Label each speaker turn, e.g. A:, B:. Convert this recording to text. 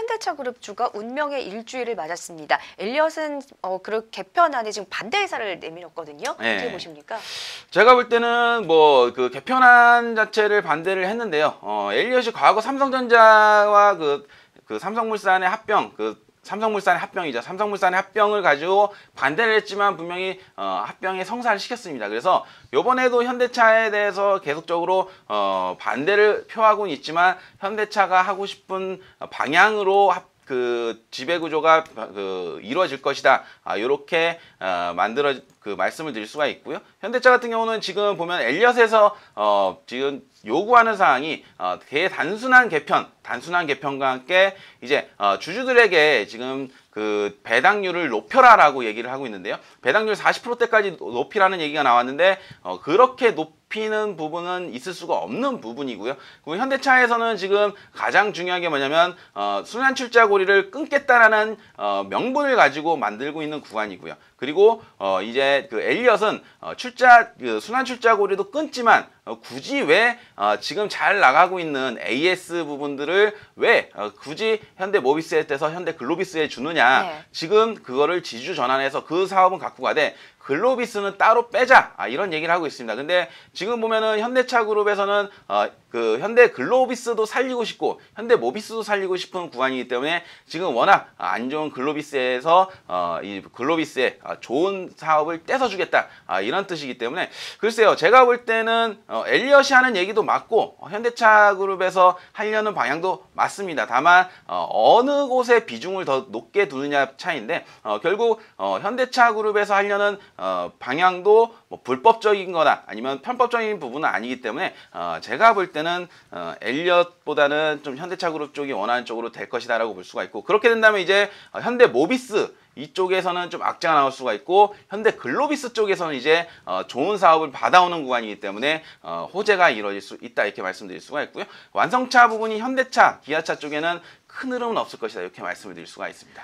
A: 현대차 그룹주가 운명의 일주일을 맞았습니다. 엘리엇은 어, 그 개편안에 지금 반대 의사를 내밀었거든요.
B: 네.
A: 어떻게 보십니까?
B: 제가 볼 때는 뭐 그 개편안 자체를 반대를 했는데요. 어, 엘리엇이 과거 삼성전자와 그, 그 삼성물산의 합병, 그 삼성물산의 합병이죠. 삼성물산의 합병을 가지고 반대를 했지만 분명히 어, 합병에 성사를 시켰습니다. 그래서 요번에도 현대차에 대해서 계속적으로 어, 반대를 표하고는 있지만 현대차가 하고 싶은 방향으로 합, 그 지배 구조가 그 이루어질 것이다. 아, 요렇게 어, 만들어 그 말씀을 드릴 수가 있고요. 현대차 같은 경우는 지금 보면 엘리엇에서 어, 지금 요구하는 사항이 어, 대단순한 개편, 단순한 개편과 함께 이제 어, 주주들에게 지금 그 배당률을 높여라라고 얘기를 하고 있는데요. 배당률 40%대까지 높이라는 얘기가 나왔는데 어, 그렇게 높 이는 부분은 있을 수가 없는 부분이고요. 그리고 현대차에서는 지금 가장 중요한 게 뭐냐면 어, 순환 출자 고리를 끊겠다라는 어, 명분을 가지고 만들고 있는 구간이고요. 그리고 어, 이제 그 엘리엇은 어, 출자 그 순환 출자 고리도 끊지만 어, 굳이 왜 어, 지금 잘 나가고 있는 AS 부분들을 왜 어, 굳이 현대 모비스에 떼서 현대 글로비스에 주느냐
A: 네.
B: 지금 그거를 지주 전환해서 그 사업은 갖고 가되 글로비스는 따로 빼자 아, 이런 얘기를 하고 있습니다. 근데 지금 보면은 현대차 그룹에서는 어, 그 현대 글로비스도 살리고 싶고 현대 모비스도 살리고 싶은 구간이기 때문에 지금 워낙 안 좋은 글로비스에서 어, 이 글로비스에 아, 좋은 사업을 떼서 주겠다 아, 이런 뜻이기 때문에 글쎄요 제가 볼 때는 어, 엘리엇이 하는 얘기도 맞고 어, 현대차 그룹에서 하려는 방향도 맞습니다. 다만 어, 느 곳에 비중을 더 높게 두느냐 차이인데 어, 결국 어, 현대차 그룹에서 하려는 어, 방향도 뭐 불법적인 거나 아니면 편법적인 부분은 아니기 때문에 어, 제가 볼때 는 어, 엘리엇보다는 좀 현대차 그룹 쪽이 원하는 쪽으로 될 것이다라고 볼 수가 있고 그렇게 된다면 이제 어, 현대 모비스 이쪽에서는 좀 악재가 나올 수가 있고 현대 글로비스 쪽에서는 이제 어, 좋은 사업을 받아오는 구간이기 때문에 어, 호재가 이루어질 수 있다 이렇게 말씀드릴 수가 있고요 완성차 부분이 현대차 기아차 쪽에는 큰 흐름은 없을 것이다 이렇게 말씀을 드릴 수가 있습니다.